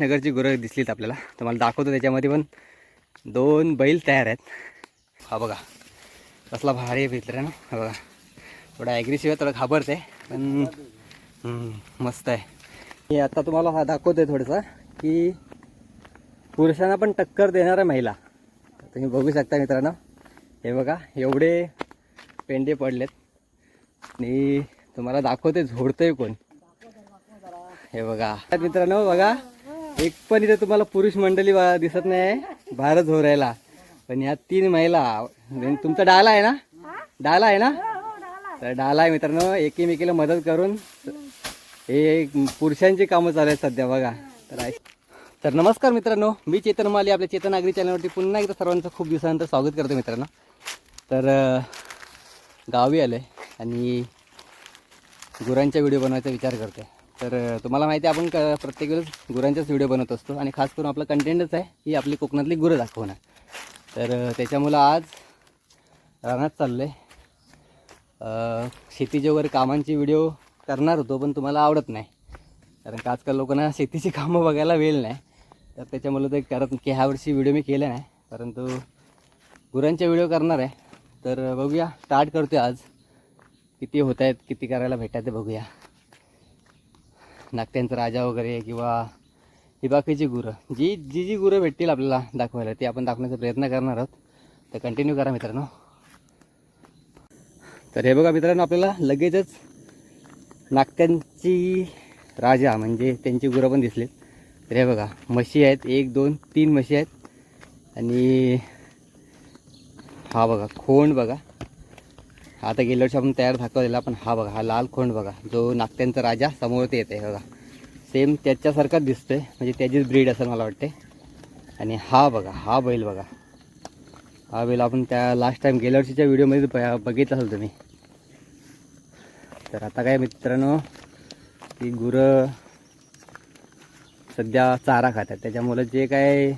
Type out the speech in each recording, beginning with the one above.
नगरची गुरं दिसलीत आपल्याला. तुम्हाला दाखवतो त्याच्यामध्ये पण. दोन बैल तयार आहेत. हा बघा. कसला भारी आहे मित्र ना. हा बघा. थोडा ॲग्रेसिव्ह आहे थोडं घाबरते पण मस्त आहे. मी आता तुम्हाला हा दाखवतोय थोडंसं की पुरुषांना पण टक्कर देणाऱ्या महिला. तुम्ही बघू शकता मित्रांनो. हे बघा एवढे पेंडे पडलेत. आणि तुम्हाला दाखवते झोडतंय कोण. हे बघा. मित्रांनो बघा. एक पण इथे तुम्हाला पुरुष मंडळी दिसत नाही भारत हो राहिला पण ह्या तीन महिला म्हणजे तुमचा डाला आहे ना? डाला आहे ना? तर डाला आहे मित्रांनो एकीमेकीला मदत करून. हे पुरुषांची कामं चालू आहेत सध्या बघा. तर तर नमस्कार मित्रांनो मी चेतन माली आपल्या चेतन नागरी चॅनलवरती पुन्हा एकदा सर्वांचं खूप दिवसानंतर स्वागत करतो मित्रांनो. तर गावी आलं आहे आणि गुरांचा व्हिडिओ बनवायचा विचार करते तर तुम्हाला माहिती आहे आपण क प्रत्येक वेळेस गुरांचाच व्हिडिओ बनवत असतो. आणि खास करून आपलं कंटेंटच आहे ही आपली कोकणातली गुरं दाखवणं तर त्याच्यामुळं आज रानात चाललो आहे शेतीचे वगैरे कामांची व्हिडिओ करणार होतो पण तुम्हाला आवडत नाही. कारण का आजकाल लोकांना शेतीची कामं बघायला वेळ नाही. तर त्याच्यामुळे ते करत की ह्या वर्षी व्हिडिओ मी केला नाही परंतु गुरांचे व्हिडिओ करणार आहे. तर बघूया स्टार्ट करतो आज. किती होत आहेत किती करायला भेटायचं बघूया. नागत्यांचा राजा वगैरे किंवा ही बाकीची गुरं जी जी जी गुरं भेटतील आपल्याला दाखवायला ती आपण दाखवण्याचा प्रयत्न करणार आहोत. तर कंटिन्यू करा मित्रांनो. तर हे बघा मित्रांनो आपल्याला लगेचच नागत्यांची राजा म्हणजे त्यांची गुरं पण दिसली. तर हे बघा म्हशी आहेत एक दोन तीन म्हशी आहेत. आणि हा बघा खोंड बघा. आता गेल्या वर्षी आपण तयार दाखवलेला पण हा बघा हा लाल खोंड बघा जो नागत्यांचा राजा समोर ते येते बघा. सेम त्याच्यासारखाच दिसतोय म्हणजे त्याचीच ब्रीड असेल मला वाटते आणि हा बघा हा बैल बघा. हा बैल आपण त्या लास्ट टाईम गेल्या वर्षीच्या व्हिडिओमध्ये ब- बघितला असेल तुम्ही. तर आता काय मित्रांनो ती गुरं सध्या चारा खातात. त्याच्यामुळं जे काय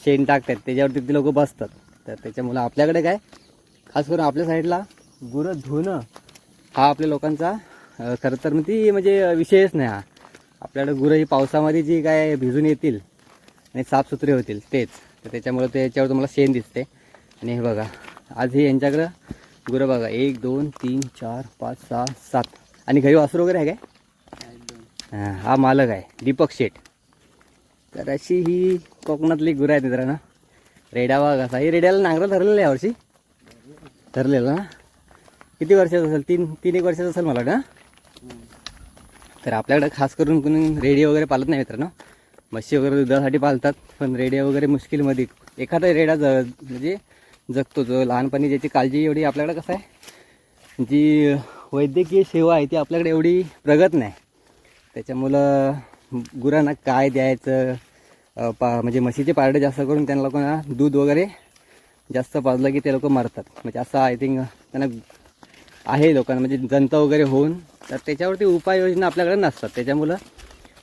शेण टाकतात त्याच्यावरती ते लोक बसतात. तर त्याच्यामुळं आपल्याकडे काय खास करून आपल्या साईडला गुरं धुणं हा आपल्या लोकांचा खरं तर ती म्हणजे विषयच नाही हा. आपल्याकडे गुरं ही पावसामध्ये जी काय भिजून येतील आणि साफसुथरे होतील तेच. तर त्याच्यामुळं त्याच्यावर तुम्हाला शेण दिसते. आणि हे बघा आज हे यांच्याकडं गुरं बघा एक दोन तीन चार पाच सहा सात. आणि घरी वासरू वगैरे आहे काय? हा मालक आहे दीपक शेठ. तर अशी ही कोकणातली गुरं आहेत मित्रांना. रेडा वाघ असा हे रेड्याला नांगरं धरलेलं आहे यावर्षी धरलेलं ना? किती वर्षाचं असेल? तीन तीन एक वर्षाचं असेल मला वाटतं ना तर आपल्याकडे खास करून कोणी रेडिओ वगैरे पालत नाही मित्रांनो. म्हशी वगैरे दुधासाठी पालतात पण रेडिओ वगैरे मुश्किलमध्ये एखादा रेडा ज म्हणजे जगतो जो लहानपणी ज्याची काळजी एवढी आपल्याकडे कसं आहे? जी वैद्यकीय सेवा आहे ती आपल्याकडे एवढी प्रगत नाही. त्याच्यामुळं गुरांना काय द्यायचं? पा म्हणजे म्हशीचे पारडे जास्त करून त्यांना लोकांना दूध वगैरे जास्त पाजलं की ते लोक मरतात. म्हणजे असं आय थिंक त्यांना आहे लोकांना म्हणजे जंत वगैरे होऊन तर त्याच्यावरती उपाययोजना आपल्याकडे नसतात. त्याच्यामुळं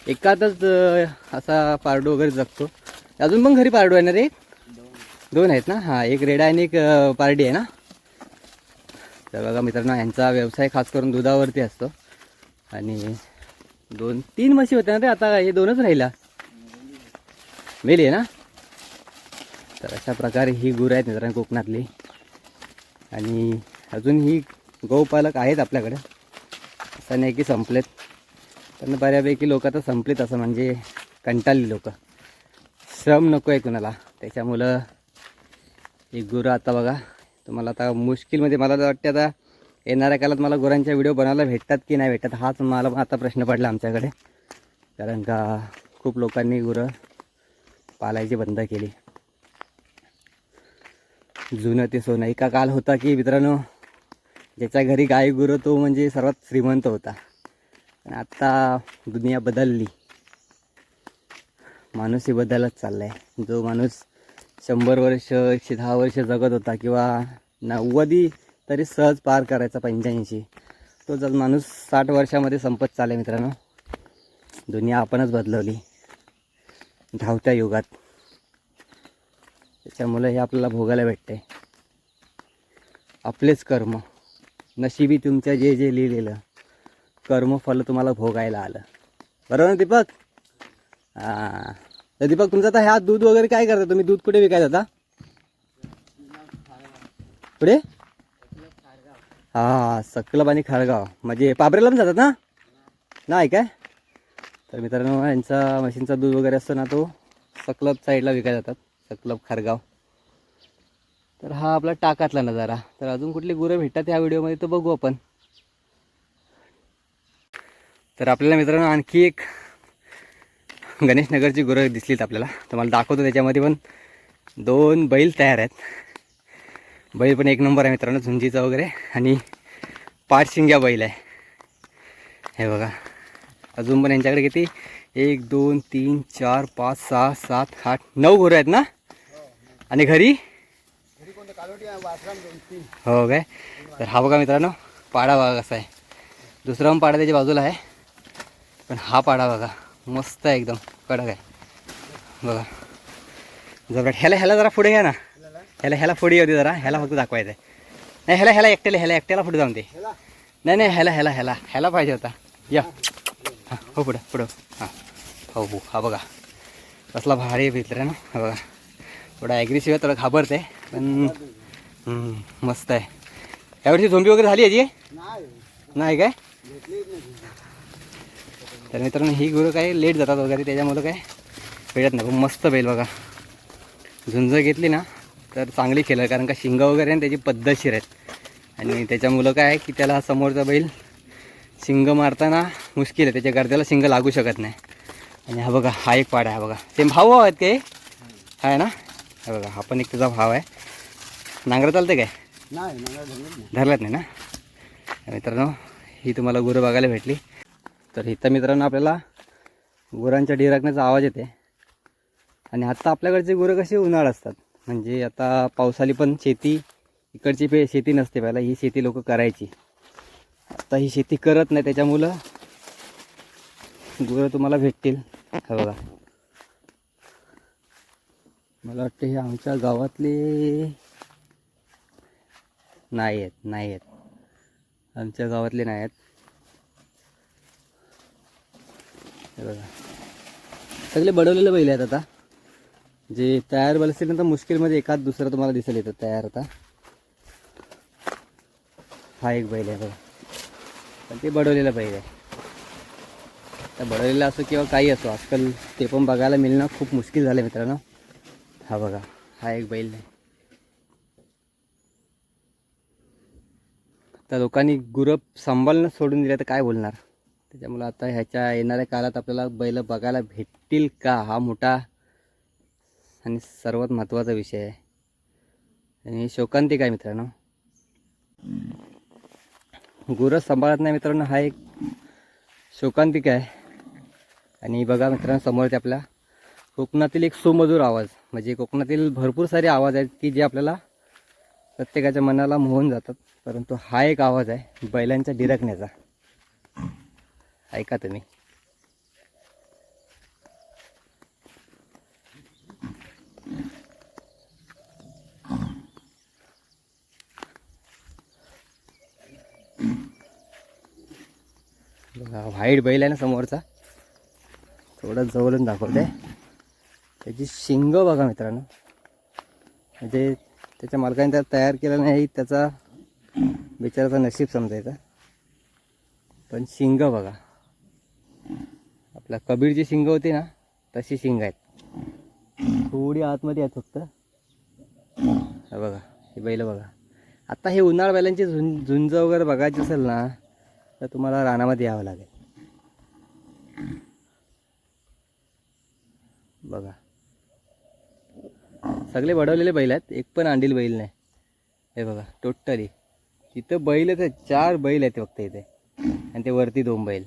एकातच असा पारडू वगैरे जगतो. अजून पण घरी पारडू आहे ना रे? दोन आहेत ना? हां एक रेडा आणि एक पारडी आहे ना? तर बघा मित्रांनो यांचा व्यवसाय खास करून दुधावरती असतो. आणि दोन तीन म्हशी होत्या ना ते आता हे दोनच राहिला मेली आहे ना? तर अशा प्रकारे ही गुरं आहेत मित्रांनो कोकणातली. आणि अजून ही गौपालक आहेत आपल्याकडे. असं नाही की संपलेत. पण बऱ्यापैकी लोक आता संपलेत असं म्हणजे कंटाळली लोक. श्रम नको आहे कुणाला. त्याच्यामुळं ही गुरं आता बघा तुम्हाला आता मुश्किलमध्ये मला तर वाटते आता येणाऱ्या काळात मला गुरांच्या व्हिडिओ बनवायला भेटतात की नाही भेटतात हाच मला आता प्रश्न पडला आमच्याकडे. कारण का खूप लोकांनी गुरं पालायची बंद केली. जुनं ते सोनं. एका काल होता की मित्रांनो ज्याच्या घरी गाय गुरं तो म्हणजे सर्वात श्रीमंत होता. पण आत्ता दुनिया बदलली. माणूसही बदलत चालला आहे जो माणूस शंभर वर्ष एकशे दहा वर्ष जगत होता किंवा नव्वदी तरी सहज पार करायचा पंच्याऐंशी तो जर माणूस साठ वर्षामध्ये संपत चालला आहे मित्रांनो. दुनिया आपणच बदलवली. धावत्या युगात. त्याच्यामुळे हे आपल्याला भोगायला भेटते आपलेच कर्म. नशिबी तुमच्या जे जे लिहिलेलं कर्मफल तुम्हाला भोगायला आलं. बरोबर ना दीपक? हां. तर दीपक तुमचं आता ह्या दूध वगैरे काय करता? तुम्ही दूध कुठे विकायचं आता? पुढे हां सकलब आणि खारगाव. म्हणजे पाबरेला पण जातात ना? नाही काय? तर मित्रांनो यांचा म्हशींचा दूध वगैरे असतो ना तो सकलब साईडला विकायला जातात. सकलब खारगाव. तर हा आपला टाकातला नजारा. तर अजून कुठली गुरं भेटतात ह्या व्हिडिओमध्ये तर बघू आपण. तर आपल्याला मित्रांनो आणखी एक गणेशनगरची गुरं दिसलीत आपल्याला. तर मला दाखवतो त्याच्यामध्ये पण दोन बैल तयार आहेत. बैल पण एक नंबर आहे मित्रांनो झुंजीचा वगैरे. आणि पाठशिंग्या बैल आहे. हे बघा. अजून पण यांच्याकडे किती? एक दोन तीन चार पाच सहा सात आठ नऊ गुरं आहेत ना? आणि घरी? हो काय? तर हा बघा मित्रांनो पाडा बघा कसा आहे. दुसरा पण पाडा त्याच्या बाजूला आहे. पण हा पाडा बघा मस्त आहे एकदम कडक आहे. बघा. जबराट ह्याला ह्याला जरा पुढे घ्या ना. ह्याला ह्याला पुढे होती जरा ह्याला फक्त दाखवायचं आहे नाही ह्याला ह्याला एकट्याला ह्याला एकट्याला पुढे जाऊन दे. नाही नाही ह्याला ह्याला ह्याला ह्याला पाहिजे होता. या. हां हो पुढं पुढं. हां. हो हो हा बघा. कसला भारी मित्र ना हा बघा. थोडा ॲग्रेसिव्ह आहे घाबरत आहे पण मस्त आहे. यावर्षी झोंबी वगैरे झाली याची नाही काय? तर मित्रांनो ही गुरं काय लेट जातात वगैरे त्याच्यामुळं काय भेटत नाही. पण मस्त बैल बघा. झुंज घेतली ना तर चांगली खेळ कारण का शिंग वगैरे आहे ना त्याची पद्धतशीर आहेत. आणि त्याच्यामुळं काय आहे की त्याला समोरचा बैल शिंग मारताना मुश्किल आहे त्याच्या गर्द्याला शिंग लागू शकत नाही. आणि हा बघा हा एक पाड आहे बघा. सेम भाऊ आहेत काय आहे ना? हा बघा हा पण एक त्याचा भाव आहे. नांगर चालते काय? नाही धरलात नाही. ना? मित्रांनो ही तुम्हाला गुरं बघायला भेटली. तर इथं मित्रांनो आपल्याला गुरांच्या डिराकण्याचा आवाज येते आणि आता आपल्याकडची गुरं कशी उन्हाळ असतात. म्हणजे आता पावसाळी पण शेती इकडची पे शेती नसते पहिला ही शेती लोक करायची. आता ही शेती करत नाही त्याच्यामुळं गुरं तुम्हाला भेटतील. हे बघा. मला वाटतं हे आमच्या गावातले नाही आहेत नाही आहेत आमच्या गावातले नाही आहेत बघा. सगळे बडवलेले बैल आहेत आता. जे तयार बैल असतील ना तर मुश्किलमध्ये एखाद दुसरं तुम्हाला दिसेल येतं तयार आता. हा एक बैल आहे बघा. पण ते बडवलेलं बैल आहे. तर बडवलेलं असो किंवा काही असो आजकाल ते पण बघायला मिळणं खूप मुश्किल झालं मित्रांनो. हा बघा हा एक बैल आहे. त्या लोकांनी गुरं सांभाळणं सोडून दिलं तर काय बोलणार? त्याच्यामुळं आता ह्याच्या येणाऱ्या काळात आपल्याला बैल बघायला भेटतील का? हा मोठा आणि सर्वात महत्त्वाचा विषय आहे. आणि शोकांतिक आहे मित्रांनो? गुरं सांभाळत नाही मित्रांनो हा एक शोकांतिक आहे. आणि बघा मित्रांनो समोर ते आपल्या कोकणातील एक सुमधुर आवाज म्हणजे कोकणातील भरपूर सारे आवाज आहेत की जे आपल्याला प्रत्येकाच्या मनाला मोहून जातात. परंतु हा एक आवाज आहे बैलांच्या डिरकण्याचा ऐका तुम्ही. व्हाईट बैल आहे ना समोरचा. थोडं जवळून दाखवते. त्याची शिंग बघा मित्रांनो. म्हणजे त्याच्या मालकाने त्याला तयार केलं नाही त्याचा बिचाराचा नशीब समजायचा. पण शिंग बघा. आपल्या कबीरची शिंग होती ना तशी शिंग आहेत. थोडी आतमध्ये आहेत फक्त. बघा हे बैल बघा. आता हे उन्हाळ बैलांची झुंज झुंज वगैरे बघायची असेल ना तर तुम्हाला रानामध्ये यावं लागेल. बघा. सगळे वडवलेले बैल आहेत. एक पण अंडील बैल नाही. हे बघा टोटली. तिथं बैल आहेत चार बैल आहेत फक्त इथे. आणि ते वरती दोन बैल.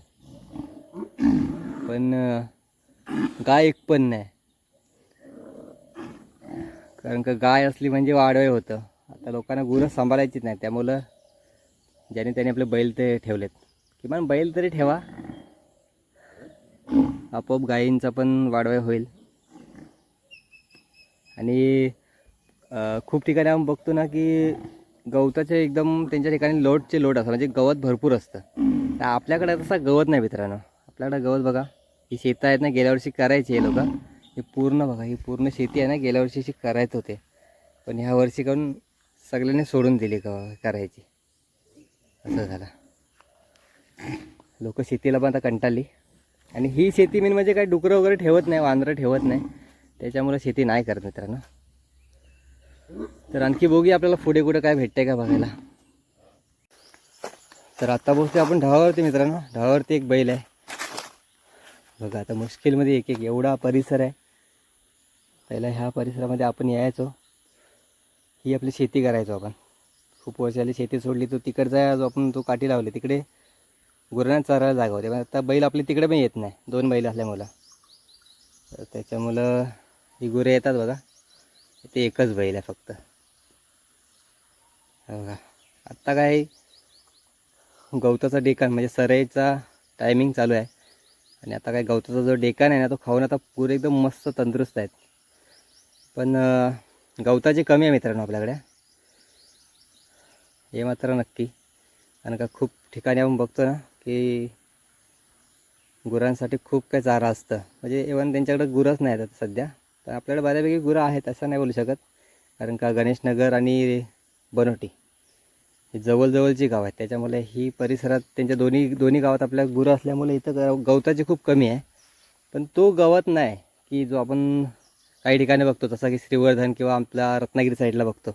पण गाय एक पण नाही. कारण का गाय असली म्हणजे वाडवय होतं. आता लोकांना गुरं सांभाळायचीच नाही. त्यामुळं ज्याने त्याने आपले बैल ते ठेवलेत. किमान बैल तरी ठेवा. आपोआप गायींचा पण वाढवाय होईल. आणि खूप ठिकाणी आपण बघतो ना की गवताचे एकदम त्यांच्या ठिकाणी लोटचे लोट असतात. म्हणजे गवत भरपूर असतं. तर आपल्याकडे तसा गवत नाही मित्रांनो. आपल्याकडे गवत बघा ही शेतं आहेत ना गेल्या वर्षी करायची हे लोक. ही पूर्ण बघा ही पूर्ण शेती आहे ना गेल्या वर्षी अशी करायचं होते. पण ह्या वर्षी करून सगळ्यांनी सोडून दिली ग करायची. असं झालं. लोक शेतीला पण आता कंटाळली. आणि ही शेती मेन म्हणजे काय डुकरं वगैरे ठेवत नाही वांद्रं ठेवत नाही. त्याच्यामुळे शेती नाही करत मित्रांनो. तर आणखी बघूया आपल्याला पुढे कुठे काय भेटतंय का बघायला? तर आत्ता पोहोचते आपण ढावावरती मित्रांनो. ढावावरती एक बैल आहे. बघा आता मुश्किलमध्ये एक एक एवढा परिसर आहे. पहिला ह्या परिसरामध्ये आपण यायचो. ही आपली शेती करायचो आपण. खूप वर्ष शेती सोडली तो तिकडचा जो आपण तो काठी लावले तिकडे गुरांना चरायला जागा होते. पण आता बैल आपली तिकडे पण येत नाही. दोन बैल असल्यामुळं. तर त्याच्यामुळं ही गुरे येतात बघा. ते एकच बैल आहे फक्त. बघा. आत्ता काय गवताचा डेकान म्हणजे सरईचा टायमिंग चालू आहे. आणि आता काय गवताचा जो डेकान आहे ना तो खाऊन आता पुरे एकदम मस्त तंदुरुस्त आहेत. पण गवताचे गवताची कमी आहे मित्रांनो आपल्याकडे. हे मात्र नक्की. कारण का खूप ठिकाणी आपण बघतो ना की गुरांसाठी खूप काही चारा असतं. म्हणजे इव्हन त्यांच्याकडे गुरंच नाही आहेत आता सध्या. तर आपल्याकडे बऱ्यापैकी गुरं आहेत असं नाही बोलू शकत. कारण का गणेशनगर आणि बनोटी हे जवळजवळची गाव आहेत. त्याच्यामुळे ही परिसरात त्यांच्या दोन्ही दोन्ही गावात आपल्या गुरं असल्यामुळे इथं गवताची खूप कमी आहे. पण तो गवत नाही की जो आपण काही ठिकाणी बघतो जसा की श्रीवर्धन किंवा आपल्या रत्नागिरी साईडला बघतो.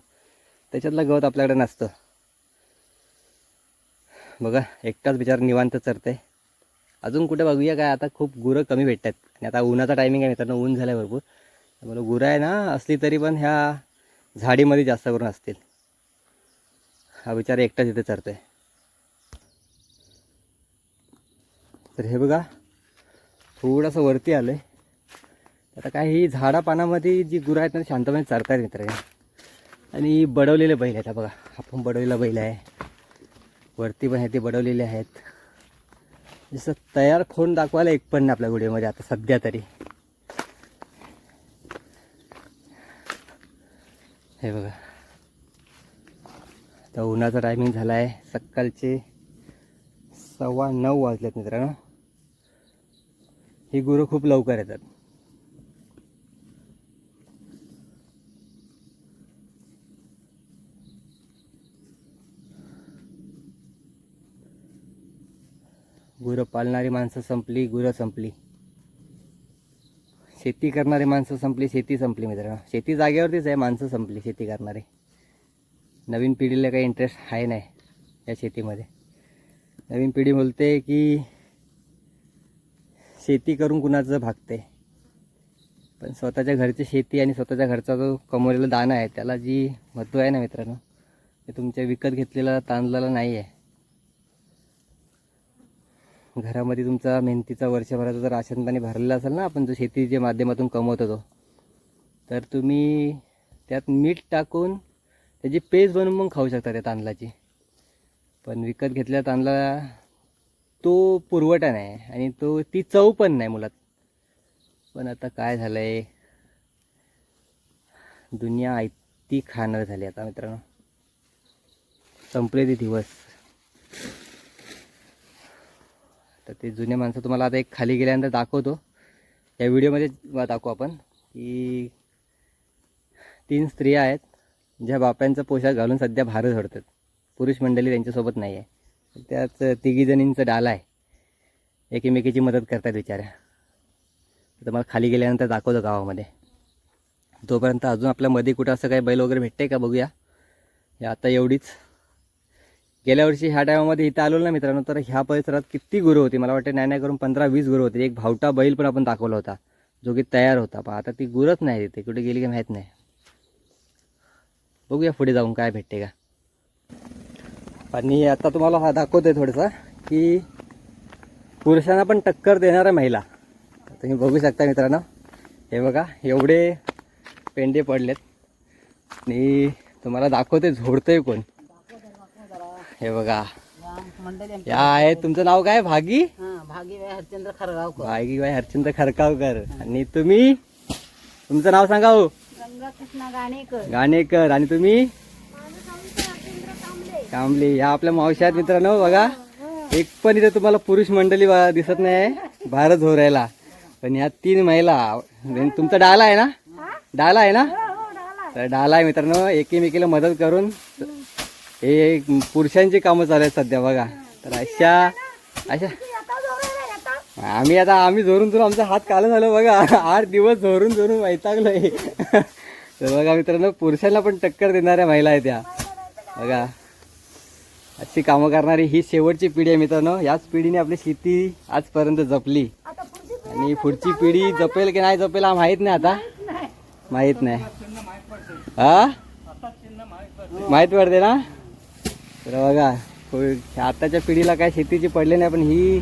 त्याच्यातलं गवत आपल्याकडे नसतं. बघा एकटाच बिचार निवांत चरते अजून कुठे बघूया काय? आता खूप गुरं कमी भेटतात. आणि आता उन्हाचा टायमिंग आहे मित्रांनो ऊन झालं आहे भरपूर. मला गुरं आहे ना असली तरी पण ह्या झाडीमध्ये जास्त करून असतील. हा बिचारा एकटाच इथे आहे तर हे बघा थोडंसं वरती आलं आहे आता काय ही झाडा पानामध्ये जी गुरं आहेत ना शांतपणे शांतपणे चरतायत मित्र. आणि बडवलेले बैल आहेत बघा. आपण बडवलेला बैल आहे. वरती पण आहे ते बडवलेले आहेत. जसं तयार खोन दाखवायला एक पण नाही आपल्या व्हिडिओमध्ये आता सध्या तरी. हे बघा. आता उन्हाचा टायमिंग झाला आहे सकाळचे सव्वा नऊ वाजलेत मित्रांनो. ही गुरं खूप लवकर येतात. गुरं पालणारी माणसं संपली गुरं संपली. शेती करणारी माणसं संपली शेती संपली मित्रांनो. शेती जागेवरतीच आहे माणसं संपली शेती करणारी. नवीन पिढीला काही इंटरेस्ट आहे नाही या शेतीमध्ये. नवीन पिढी बोलते की शेती करून कुणाचं भागते. पण स्वतःच्या घरची शेती आणि स्वतःच्या घरचा जो कमवलेला दाणा आहे त्याला जी महत्त्व आहे ना मित्रांनो ते तुमच्या विकत घेतलेला तांदळाला नाही आहे घरामध्ये तुमचा मेहनतीचा वर्षभराचा जर राशन पाणी भरलेलं असेल ना आपण जो शेतीच्या माध्यमातून कमवत होतो तर तुम्ही त्यात मीठ टाकून त्याची पेस्ट बनवून मग खाऊ शकता त्या तांदळाची. पण विकत घेतल्या तांदळा तो पुरवठा नाही आणि तो ती चव पण नाही मुलात पण आता काय झालं आहे दुनिया आयती खाणार झाली आता मित्रांनो. संपले ते दिवस. तर ते जुने माणसं तुम्हाला आता एक खाली गेल्यानंतर दाखवतो. या व्हिडिओमध्ये दाखवू आपण की तीन स्त्रिया आहेत ज्या बाप्यांचा पोशाख घालून सध्या भारत झडतात पुरुष मंडळी त्यांच्यासोबत नाही आहे त्याच तिघीजणींचं डाल आहे. एकमेकीची मदत करतात बिचाऱ्या. तर तुम्हाला खाली गेल्यानंतर दाखवतो गावामध्ये. तोपर्यंत अजून आपल्या मध्ये कुठं असं काही बैल वगैरे भेटते का बघूया. हे आता एवढीच. गेल्या वर्षी ह्या टायमामध्ये इथं आलो ना मित्रांनो तर ह्या परिसरात किती गुरु होती. मला वाटतं नाही नाही करून पंधरा वीस गुरु होती. एक भावटा बैल पण आपण दाखवला होता जो की तयार होता. पण आता ती गुरच नाही तिथे. कुठे गेली की माहीत नाही. बघूया पुढे जाऊन काय भेटते का. आणि आता तुम्हाला हा दाखवतोय थोडंसं की पुरुषांना पण टक्कर देणाऱ्या महिला. तुम्ही बघू शकता मित्रांनो. हे बघा एवढे पेंडे पडलेत. आणि तुम्हाला दाखवते झोडतोय कोण. हे बघा. या आहे तुमचं नाव काय? भागी? हा भागीबाई हरचंद्र खरगावकर. भागीबाई हरचंद्र खरकावकर आणि तुम्ही? तुमचं नाव सांगा हो. गाणेकर. गाणेकर. आणि तुम्ही? कांबले या आपल्या मावशी आहेत मित्रांनो बघा. एक पण इथे तुम्हाला पुरुष मंडळी दिसत नाही भारत हो राहिला पण ह्या तीन महिला म्हणजे तुमचा डाला आहे ना? डाला आहे ना? तर डाला आहे मित्रांनो एकीमेकीला मदत करून हे पुरुषांची कामं चालू आहेत सध्या बघा. तर अशा अशा. आम्ही आता आम्ही झोरून झोरून आमचा हात काला झालं बघा. आठ दिवस झोरून झोरून वैतागलोय. तर बघा मित्रांनो पुरुषांना पण टक्कर देणाऱ्या महिला आहेत त्या. बघा. अशी कामं करणारी ही शेवटची पिढी आहे मित्रांनो. याच पिढीने आपली शेती आजपर्यंत जपली. आणि पुढची पिढी जपेल की नाही जपेल हा माहीत नाही आता. माहीत नाही. हा? माहीत पडते ना? तर बघा आताच्या पिढीला काय शेतीची पडले नाही पण ही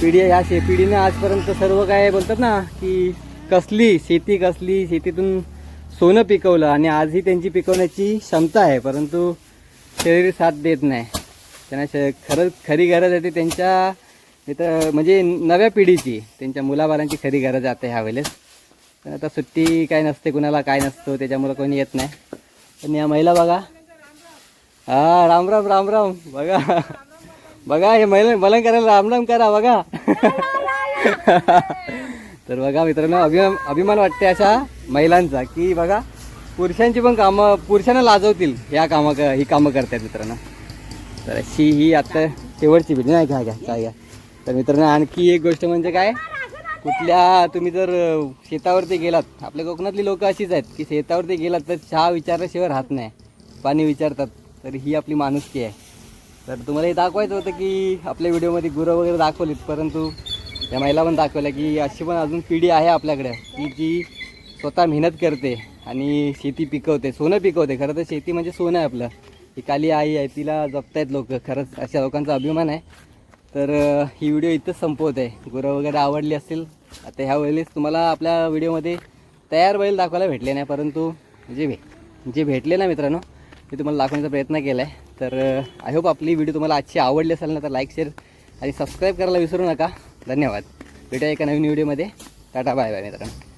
पिढी ह्या शे पिढीने आजपर्यंत सर्व काय बोलतात ना की कसली शेती कसली शेतीतून सोनं पिकवलं आणि आजही त्यांची पिकवण्याची क्षमता आहे परंतु शरीर साथ देत नाही. त्यांना श खरंच खरी गरज आहे ती त्यांच्या इथं म्हणजे नव्या पिढीची त्यांच्या मुलाबाळांची खरी गरज आता ह्या वेळेस. पण आता सुट्टी काय नसते कुणाला काय नसतो त्याच्यामुळं कोणी येत नाही. पण या महिला बघा हा राम राम राम राम. बघा. बघा हे मैल मलन करायला राम राम करा बघा. तर बघा मित्रांनो अभिमान अभिमान वाटते अशा महिलांचा की बघा पुरुषांची पण कामं पुरुषांना लाजवतील ह्या कामं क- ही कामं करतात मित्रांनो. तर अशी ही आता शेवटची भीती नाही काय घ्या काय घ्या. तर मित्रांनो आणखी एक गोष्ट म्हणजे काय? कुठल्या तुम्ही जर शेतावरती गेलात आपल्या कोकणातली लोक अशीच आहेत की शेतावरती गेलात तर चहा विचारल्याशिवाय राहत नाही. पाणी विचारतात. तर ही आपली माणुसकी आहे. तर तुम्हाला हे दाखवायचं होतं की आपल्या व्हिडिओमध्ये गुरं वगैरे दाखवलीत परंतु त्या महिला पण दाखवल्या की अशी पण अजून पिढी आहे आपल्याकडे. की जी स्वतः मेहनत करते आणि शेती पिकवते सोनं पिकवते. खरं तर शेती म्हणजे सोनं आहे आपलं. ही काली आई आहे तिला जपतायत लोक. खरंच अशा लोकांचा अभिमान आहे. तर ही व्हिडिओ इथंच संपवत. आहे गुरं वगैरे आवडली असतील आता ह्या वेळेस तुम्हाला आपल्या व्हिडिओमध्ये तयार बैल दाखवायला भेटले नाही परंतु जे भे जे भेटले ना मित्रांनो मी तुम्हाला दाखवण्याचा प्रयत्न केला आहे तर आय होप आपली व्हिडिओ तुम्हाला आजची आवडली असेल ना तर लाईक शेअर आणि सबस्क्राईब करायला विसरू नका. धन्यवाद. भेटूया एका नवीन व्हिडिओमध्ये टाटा बाय बाय मित्रांनो.